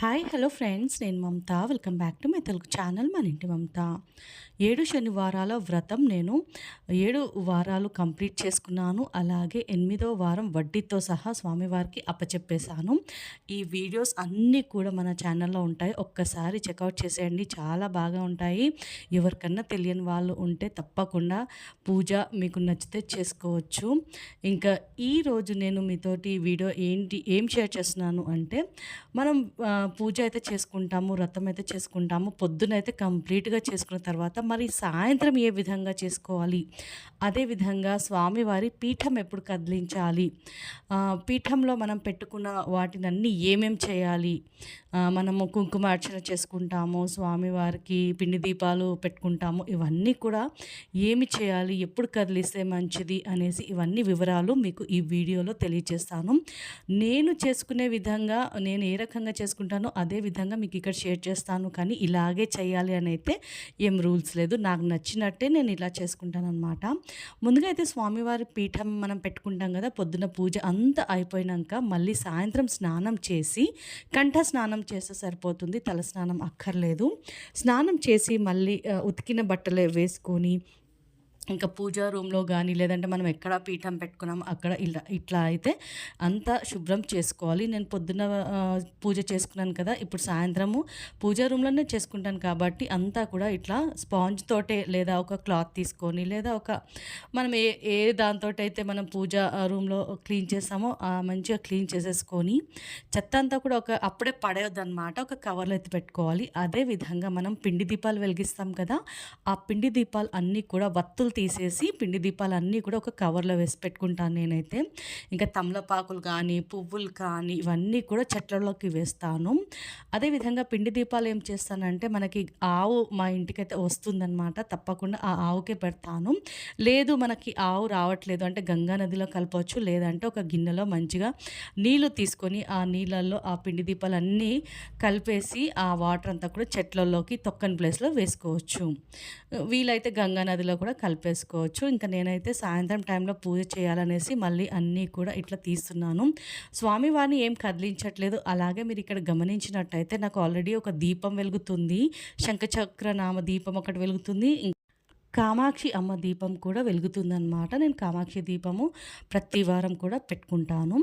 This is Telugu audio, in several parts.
హాయ్ హలో ఫ్రెండ్స్ నేను Mamata. Welcome back to my Telugu channel మన ఇంటి మమత. ఏడు శనివారాల వ్రతం నేను ఏడు వారాలు కంప్లీట్ చేసుకున్నాను. అలాగే ఎనిమిదో వారం వడ్డీతో సహా స్వామివారికి అప్పచెప్పేశాను. ఈ వీడియోస్ అన్నీ కూడా మన ఛానల్లో ఉంటాయి. ఒక్కసారి చెక్అవుట్ చేసేయండి. చాలా బాగా ఉంటాయి. ఎవరికన్నా తెలియని వాళ్ళు ఉంటే తప్పకుండా పూజ మీకు నచ్చితే చేసుకోవచ్చు. ఇంకా ఈరోజు నేను మీతోటి వీడియో ఏంటి ఏం షేర్ చేస్తున్నాను అంటే మనం పూజ అయితే చేసుకుంటాము వ్రతం అయితే చేసుకుంటాము పొద్దునైతే కంప్లీట్గా చేసుకున్న తర్వాత మరి సాయంత్రం ఏ విధంగా చేసుకోవాలి? అదేవిధంగా స్వామివారి పీఠం ఎప్పుడు కదిలించాలి? పీఠంలో మనం పెట్టుకున్న వాటినన్నీ ఏమేం చేయాలి? మనము మనము కుంకుమార్చన చేసుకుంటాము స్వామివారికి పిండి దీపాలు పెట్టుకుంటాము ఇవన్నీ కూడా ఏమి చేయాలి? ఎప్పుడు కదిలిస్తే మంచిది? అనేసి ఇవన్నీ వివరాలు మీకు ఈ వీడియోలో తెలియజేస్తాను. నేను చేసుకునే విధంగా నేను ఏ రకంగా చేసుకుంటాను అదే విధంగా మీకు ఇక్కడ షేర్ చేస్తాను. కానీ ఇలాగే చేయాలి అని అయితే ఏం రూల్స్ లేదు. నాకు నచ్చినట్టే నేను ఇలా చేసుకుంటాను అనమాట ముందుగా అయితే స్వామివారి పీఠం మనం పెట్టుకుంటాం కదా పొద్దున పూజ అంతా అయిపోయినాక మళ్ళీ సాయంత్రం స్నానం చేసి కంఠ స్నానం చేస్తే సరిపోతుంది తల స్నానం అక్కర్లేదు. స్నానం చేసి మళ్ళీ ఉతికిన బట్టలే వేసుకొని ఇంకా పూజా రూమ్లో కానీ లేదంటే మనం ఎక్కడ పీఠం పెట్టుకున్నాం అక్కడ ఇలా ఇట్లా అయితే అంతా శుభ్రం చేసుకోవాలి. నేను పొద్దున పూజ చేసుకున్నాను కదా ఇప్పుడు సాయంత్రము పూజా రూమ్లోనే చేసుకుంటాను కాబట్టి అంతా కూడా ఇట్లా స్పాంజ్ తోటే లేదా ఒక క్లాత్ తీసుకొని లేదా ఒక మనం ఏ ఏ దాంతో అయితే మనం పూజ రూమ్లో క్లీన్ చేస్తామో ఆ మంచిగా క్లీన్ చేసేసుకొని చెత్త అంతా కూడా ఒక అప్పుడే పడేయొద్దు అనమాట ఒక కవర్లో ఎత్తి పెట్టుకోవాలి. అదే విధంగా మనం పిండి దీపాలు వెలిగిస్తాం కదా ఆ పిండి దీపాలు అన్నీ కూడా వత్తులు తీసేసి పిండి దీపాలు అన్నీ కూడా ఒక కవర్లో వేసి పెట్టుకుంటాను నేనైతే. ఇంకా తమలపాకులు కానీ పువ్వులు కానీ ఇవన్నీ కూడా చెట్లలోకి వేస్తాను. అదేవిధంగా పిండి దీపాలు ఏం చేస్తానంటే మనకి ఆవు మా ఇంటికైతే వస్తుందన్నమాట. తప్పకుండా ఆ ఆవుకే పెడతాను. లేదు మనకి ఆవు రావట్లేదు అంటే గంగా నదిలో కలపవచ్చు లేదంటే ఒక గిన్నెలో మంచిగా నీళ్ళు తీసుకొని ఆ నీళ్ళల్లో ఆ పిండి దీపాలన్నీ కలిపేసి ఆ వాటర్ అంతా కూడా చెట్లలోకి తొక్కని ప్లేస్లో వేసుకోవచ్చు. వీలైతే గంగా నదిలో కూడా కలిపే చెప్పేసుకోవచ్చు. ఇంకా నేనైతే సాయంత్రం టైంలో పూజ చేయాలనేసి మళ్ళీ అన్నీ కూడా ఇట్లా తీస్తున్నాను. స్వామివారిని ఏం కదిలించట్లేదు. అలాగే మీరు ఇక్కడ గమనించినట్టయితే నాకు ఆల్రెడీ ఒక దీపం వెలుగుతుంది. శంఖచక్ర నామ దీపం ఒకటి వెలుగుతుంది. కామాక్షి అమ్మ దీపం కూడా వెలుగుతుందన్నమాట. నేను కామాక్షి దీపము ప్రతి వారం కూడా పెట్టుకుంటాను.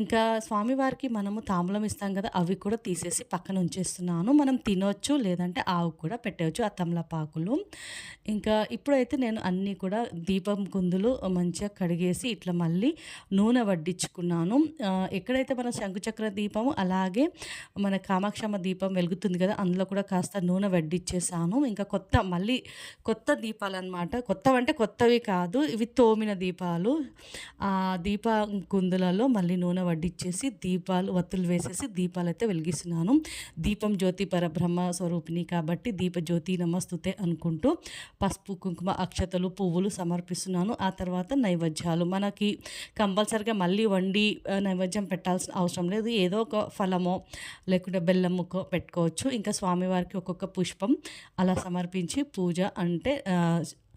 ఇంకా స్వామివారికి మనము తాంబూలం ఇస్తాం కదా అవి కూడా తీసేసి పక్కన ఉంచేస్తున్నాను. మనం తినొచ్చు లేదంటే ఆవు కూడా పెట్టవచ్చు ఆ తమలపాకులు. ఇంకా ఇప్పుడైతే నేను అన్నీ కూడా దీపం కుందులు మంచిగా కడిగేసి ఇట్లా మళ్ళీ నూనె వడ్డించుకున్నాను. ఎక్కడైతే మన శంకుచక్ర దీపము అలాగే మన కామాక్షమ్మ దీపం వెలుగుతుంది కదా అందులో కూడా కాస్త నూనె వడ్డిచ్చేసాను ఇంకా కొత్త మళ్ళీ కొత్త దీపాలు అనమాట కొత్తవంటే కొత్తవి కాదు ఇవి తోమిన దీపాలు. ఆ దీప కుందులలో మళ్ళీ నూనె వడ్డిచ్చేసి దీపాలు వత్తులు వేసేసి దీపాలు అయితే వెలిగిస్తున్నాను. దీపం జ్యోతి పరబ్రహ్మ స్వరూపిణి కాబట్టి దీప జ్యోతి నమస్తుతే అనుకుంటూ పసుపు కుంకుమ అక్షతలు పువ్వులు సమర్పిస్తున్నాను. ఆ తర్వాత నైవేద్యాలు. మనకి కంపల్సరిగా మళ్ళీ వండి నైవేద్యం పెట్టాల్సిన అవసరం లేదు. ఏదో ఒక ఫలమో లేకుంటే బెల్లం పెట్టుకోవచ్చు. ఇంకా స్వామివారికి ఒక్కొక్క పుష్పం అలా సమర్పించి పూజ అంటే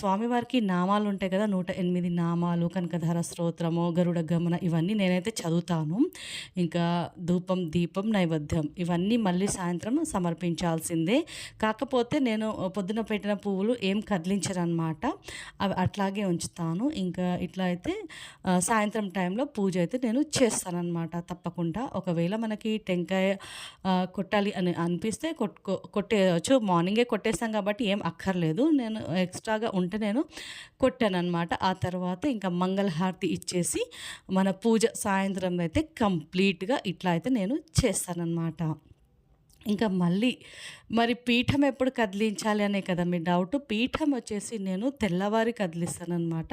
స్వామివారికి నామాలు ఉంటాయి కదా నూట ఎనిమిది నామాలు కనకధార స్తోత్రము గరుడ గమన ఇవన్నీ నేనైతే చదువుతాను. ఇంకా ధూపం దీపం నైవేద్యం ఇవన్నీ మళ్ళీ సాయంత్రం సమర్పించాల్సిందే. కాకపోతే నేను పొద్దున పెట్టిన పువ్వులు ఏం కదిలించరనమాట అవి అట్లాగే ఉంచుతాను. ఇంకా ఇట్లా అయితే సాయంత్రం టైంలో పూజ అయితే నేను చేస్తానన్నమాట. తప్పకుండా ఒకవేళ మనకి టెంకాయ కొట్టాలి అని అనిపిస్తే కొట్టుకో కొట్టేయచ్చు. మార్నింగే కొట్టేస్తాం కాబట్టి ఏం అక్కర్లేదు. నేను ఎక్స్ట్రా ఎక్స్ట్రాగా ఉంటే నేను కొట్టాను అనమాట ఆ తర్వాత ఇంకా మంగళహారతి ఇచ్చేసి మన పూజ సాయంత్రం అయితే కంప్లీట్గా ఇట్లా అయితే నేను చేస్తానన్నమాట. ఇంకా మళ్ళీ మరి పీఠం ఎప్పుడు కదిలించాలి అనే కదా మీ డౌట్ పీఠం వచ్చేసి నేను తెల్లవారి కదిలిస్తానమాట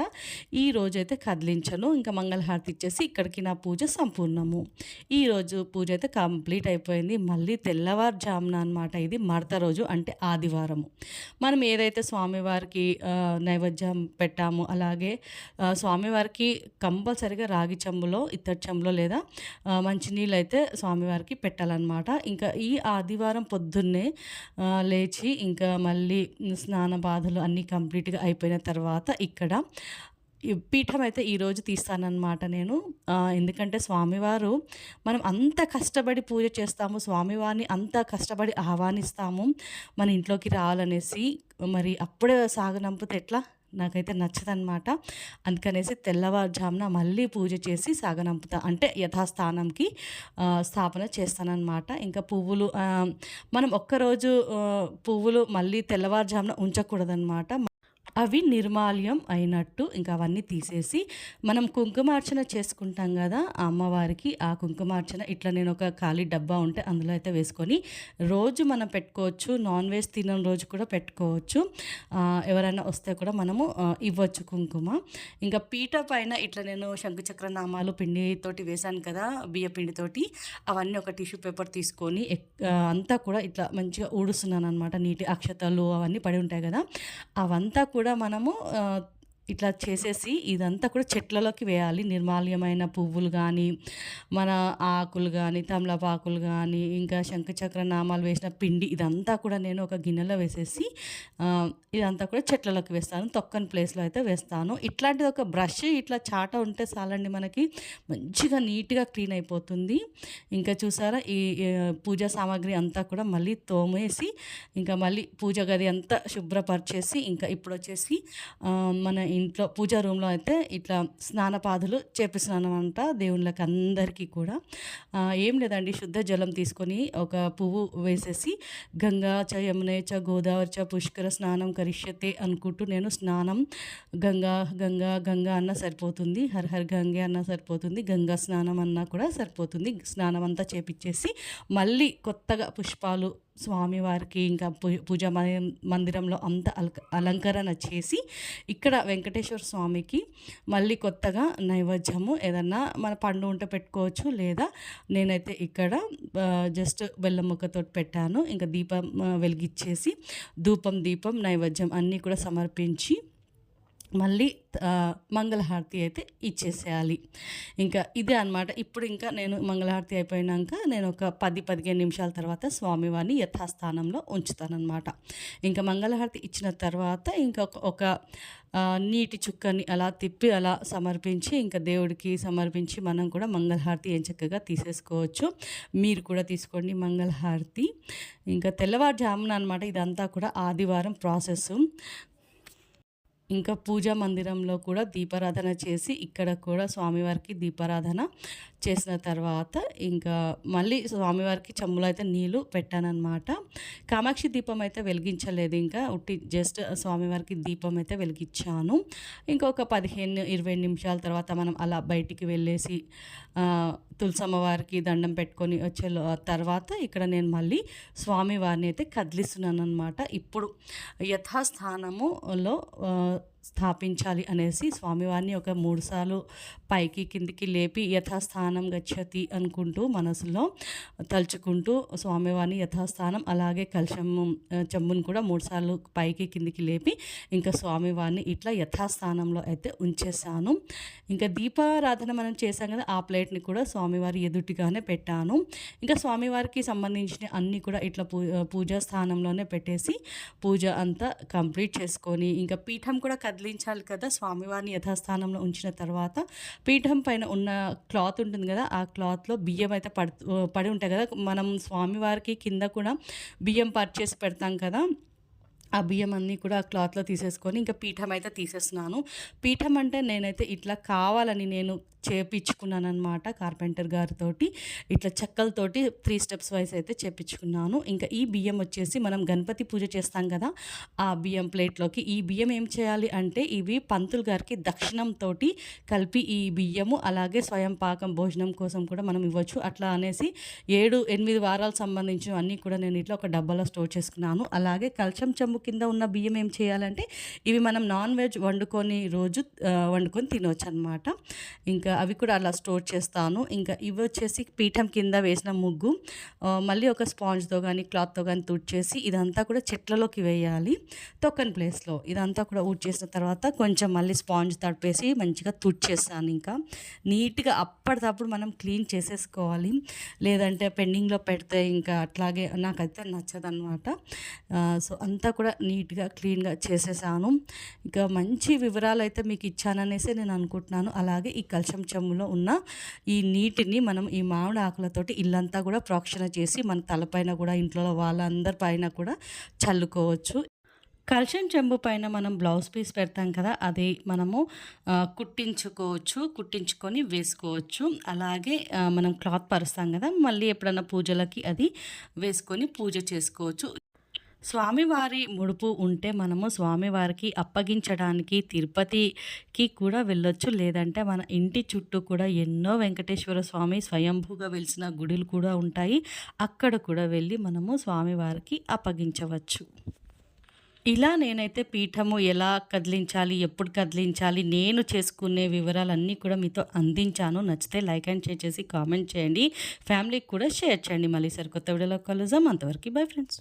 ఈ రోజైతే కదిలించను. ఇంకా మంగళహారతి ఇచ్చేసి ఇక్కడికి నా పూజ సంపూర్ణము. ఈరోజు పూజ అయితే కంప్లీట్ అయిపోయింది. మళ్ళీ తెల్లవారుజామున అనమాట ఇది మడత రోజు అంటే ఆదివారము. మనం ఏదైతే స్వామివారికి నైవేద్యం పెట్టామో అలాగే స్వామివారికి కంపల్సరిగా రాగి చెంబులో ఇత్తడి చెంబులో లేదా మంచినీళ్ళు అయితే స్వామివారికి పెట్టాలన్నమాట. ఇంకా ఈ ఆదివారం పొద్దున్నే లేచి ఇంకా మళ్ళీ స్నాన బాధలు అన్నీ కంప్లీట్గా అయిపోయిన తర్వాత ఇక్కడ పీఠం అయితే ఈరోజు తీస్తానన్నమాట నేను. ఎందుకంటే స్వామివారు మనం అంత కష్టపడి పూజ చేస్తాము. స్వామివారిని అంత కష్టపడి ఆహ్వానిస్తాము. మన ఇంట్లోకి రావాలనేసి మరి అప్పుడే సాగనంపితే ఎట్లా? నాకైతే నచ్చదనమాట. అందుకనేసి తెల్లవారుజామున మళ్ళీ పూజ చేసి సాగనంపుతా. అంటే యథాస్థానంకి స్థాపన చేస్తాననమాట. ఇంకా పువ్వులు మనం ఒక్కరోజు పువ్వులు మళ్ళీ తెల్లవారుజామున ఉంచకూడదనమాట. అవి నిర్మాల్యం అయినట్టు ఇంకా అవన్నీ తీసేసి మనం కుంకుమార్చన చేసుకుంటాం కదా ఆ అమ్మవారికి ఆ కుంకుమార్చన ఇట్లా నేను ఒక ఖాళీ డబ్బా ఉంటే అందులో అయితే వేసుకొని రోజు మనం పెట్టుకోవచ్చు. నాన్ వెజ్ తినని రోజు కూడా పెట్టుకోవచ్చు. ఎవరైనా వస్తే కూడా మనము ఇవ్వచ్చు కుంకుమ. ఇంకా పీట పైన ఇట్లా నేను శంకుచక్ర నామాలు పిండితోటి వేశాను కదా! బియ్య పిండితోటి అవన్నీ ఒక టిష్యూ పేపర్ తీసుకొని అంతా కూడా ఇట్లా మంచిగా ఊడుస్తున్నాను అనమాట నీటి అక్షతలు అవన్నీ పడి ఉంటాయి కదా అవంతా కూడా కూడా మనము ఇట్లా చేసేసి ఇదంతా కూడా చెట్లలోకి వేయాలి. నిర్మాల్యమైన పువ్వులు కానీ మన ఆకులు కానీ తమలపాకులు కానీ ఇంకా శంఖచక్ర నామాలు వేసిన పిండి ఇదంతా కూడా నేను ఒక గిన్నెలో వేసేసి ఇదంతా కూడా చెట్లలోకి వేస్తాను. తొక్కని ప్లేస్‌లో అయితే వేస్తాను. ఇట్లాంటిది ఒక బ్రష్ ఇట్లా చాట ఉంటే చాలండి మనకి మంచిగా నీట్‌గా క్లీన్ అయిపోతుంది. ఇంకా చూసారా ఈ పూజా సామాగ్రి అంతా కూడా మళ్ళీ తోమేసి ఇంకా మళ్ళీ పూజ గది అంతా శుభ్రపరిచేసి ఇంకా ఇప్పుడు వచ్చేసి మన ఇంట్లో పూజా రూమ్‌లో అయితే ఇట్లా స్నానపాదులు చేపిస్తున్నాననమాట దేవుళ్ళకి అందరికీ కూడా. ఏం లేదండి శుద్ధ జలం తీసుకొని ఒక పువ్వు వేసేసి గంగా చ యమునే చ గోదావరి చ పుష్కర స్నానం కరిష్యతే అనుకుంటూ నేను స్నానం గంగా గంగా గంగా అన్నా సరిపోతుంది. హర్ హర్ గంగే అన్నా సరిపోతుంది. గంగా స్నానం అన్నా కూడా సరిపోతుంది. స్నానం అంతా చేపిచ్చేసి మళ్ళీ కొత్తగా పుష్పాలు స్వామివారికి ఇంకా పూ మందిరంలో అంత అలంకరణ చేసి ఇక్కడ వెంకటేశ్వర స్వామికి మళ్ళీ కొత్తగా నైవేద్యము ఏదన్నా మన పండు ఉంటే పెట్టుకోవచ్చు. లేదా నేనైతే ఇక్కడ జస్ట్ బెల్లం ముక్కతో పెట్టాను. ఇంకా దీపం వెలిగించేసి ధూపం, దీపం, నైవేద్యం అన్నీ కూడా సమర్పించి మళ్ళీ మంగళహారతి అయితే ఇచ్చేసేయాలి. ఇంకా ఇదే అనమాట. ఇప్పుడు ఇంకా నేను మంగళహారతి అయిపోయినాక నేను ఒక 10, 15 నిమిషాల తర్వాత స్వామివారిని యథాస్థానంలో ఉంచుతానమాట ఇంకా మంగళహారతి ఇచ్చిన తర్వాత ఇంకా ఒక నీటి చుక్కని అలా తిప్పి అలా సమర్పించి ఇంకా దేవుడికి సమర్పించి మనం కూడా మంగళహారతి ఎంచక్కగా తీసేసుకోవచ్చు. మీరు కూడా తీసుకోండి మంగళహారతి. ఇంకా తెల్లవారుజామున అనమాట ఇదంతా కూడా ఆదివారం ప్రాసెస్ ఇంకా పూజా మందిరంలో కూడా దీపారాధన చేసి ఇక్కడ కూడా స్వామివారికి దీపారాధన చేసిన తర్వాత ఇంకా మళ్ళీ స్వామివారికి చెంబులో అయితే నీళ్ళు పెట్టానన్నమాట కామాక్షి దీపం అయితే వెలిగించలేదు ఇంకా. ఉట్టి జస్ట్ స్వామివారికి దీపం అయితే వెలిగించాను ఇంకొక 15, 20 నిమిషాల తర్వాత మనం అలా బయటికి వెళ్ళేసి తులసమ్మవారికి దండం పెట్టుకొని వచ్చే తర్వాత ఇక్కడ నేను మళ్ళీ స్వామివారిని అయితే కదిలిస్తున్నాననమాట. ఇప్పుడు యథాస్థానములో స్థాపించాలి అనేసి స్వామివారిని ఒక 3 సార్లు పైకి కిందికి లేపి యథాస్థానం గచ్చతి అనుకుంటూ మనసులో తలుచుకుంటూ స్వామివారిని యథాస్థానం అలాగే కలశము చెంబును కూడా 3 సార్లు పైకి కిందికి లేపి ఇంకా స్వామివారిని ఇట్లా యథాస్థానంలో అయితే ఉంచేసాను. ఇంకా దీపారాధన మనం చేశాం కదా! ఆ ప్లేట్‌ని కూడా స్వామివారి ఎదుటిగానే పెట్టాను. ఇంకా స్వామివారికి సంబంధించిన అన్నీ కూడా ఇట్లా పూ పూజా స్థానంలోనే పెట్టేసి పూజ అంతా కంప్లీట్ చేసుకొని ఇంకా పీఠం కూడా కదిలించాలి కదా! స్వామివారిని యథాస్థానంలో ఉంచిన తర్వాత పీఠం పైన ఉన్న క్లాత్ ఉంటుంది కదా! ఆ క్లాత్‌లో బియ్యం అయితే పడు పడి ఉంటాయి కదా! మనం స్వామివారికి కింద కూడా బియ్యం పర్చేసి పెడతాం కదా! ఆ బియ్యం అన్నీ కూడా ఆ క్లాత్‌లో తీసేసుకొని ఇంకా పీఠం అయితే తీసేస్తున్నాను. పీఠం అంటే నేనైతే ఇట్లా కావాలని నేను చేపించుకున్నానమాట కార్పెంటర్ గారితోటి. ఇట్లా చెక్కలతోటి త్రీ స్టెప్స్ వైస్ అయితే చేపించుకున్నాను ఇంకా ఈ బియ్యం వచ్చేసి మనం గణపతి పూజ చేస్తాం కదా! ఆ బియ్యం ప్లేట్‌లోకి ఈ బియ్యం ఏం చేయాలి అంటే ఇవి పంతులు గారికి దక్షిణంతోటి కలిపి ఈ బియ్యము అలాగే స్వయం పాకం భోజనం కోసం కూడా మనం ఇవ్వచ్చు. అట్లా అనేసి 7, 8 వారాలకు సంబంధించినవన్నీ కూడా నేను ఇట్లా ఒక డబ్బాలో స్టోర్ చేసుకున్నాను. అలాగే కల్చం చెంబు కింద ఉన్న బియ్యం ఏం చేయాలంటే ఇవి మనం నాన్ వెజ్ వండుకొని రోజు వండుకొని వండుకొని అనమాట ఇంకా అవి కూడా అలా స్టోర్ చేస్తాను. ఇంకా ఇవి వచ్చేసి పీఠం కింద వేసిన ముగ్గు మళ్ళీ ఒక స్పాంజ్‌తో కానీ క్లాత్‌తో కానీ తుడిచేసి ఇదంతా కూడా చెట్లలోకి వేయాలి. తొక్కని ప్లేస్‌లో. ఇదంతా కూడా ఊడ్చేసిన తర్వాత కొంచెం మళ్ళీ స్పాంజ్ తడిపేసి మంచిగా తుడిచేసాను ఇంకా. నీట్‌గా అప్పటికప్పుడు మనం క్లీన్ చేసేసుకోవాలి. లేదంటే పెండింగ్‌లో పెడితే ఇంకా అట్లాగే నాకైతే నచ్చదనమాట. సో, అంతా కూడా కూడా నీట్గా క్లీన్గా చేసేసాను. ఇక మంచి వివరాలు అయితే మీకు ఇచ్చాననేసి నేను అనుకుంటున్నాను. అలాగే ఈ కలశం చెమ్ములో ఉన్న ఈ నీటిని మనం ఈ మామిడి ఆకులతోటి ఇల్లంతా కూడా ప్రోక్షణ చేసి మన తలపైన కూడా ఇంట్లో వాళ్ళందరి పైన కూడా చల్లుకోవచ్చు. కల్షం చెంబు పైన మనం బ్లౌజ్ పీస్ పెడతాం కదా అది మనము కుట్టించుకోవచ్చు కుట్టించుకొని వేసుకోవచ్చు. అలాగే మనం క్లాత్ పరుస్తాం కదా మళ్ళీ ఎప్పుడన్నా పూజలకి అది వేసుకొని పూజ చేసుకోవచ్చు. స్వామివారి ముడుపు ఉంటే మనము స్వామివారికి అప్పగించడానికి తిరుపతికి కూడా వెళ్ళొచ్చు. లేదంటే మన ఇంటి చుట్టూ కూడా ఎన్నో వెంకటేశ్వర స్వామి స్వయంభూగా వెలిసిన గుడులు కూడా ఉంటాయి. అక్కడ కూడా వెళ్ళి మనము స్వామివారికి అప్పగించవచ్చు. ఇలా నేనైతే పీఠము ఎలా కదిలించాలి ఎప్పుడు కదిలించాలి నేను చేసుకునే వివరాలన్నీ కూడా మీతో అందించాను. నచ్చితే లైక్ అండ్ షేర్ చేసి కామెంట్ చేయండి. ఫ్యామిలీకి కూడా షేర్ చేయండి. మళ్ళీ సరికొత్త వీడియోలో కలుద్దాం. అంతవరకు బై ఫ్రెండ్స్.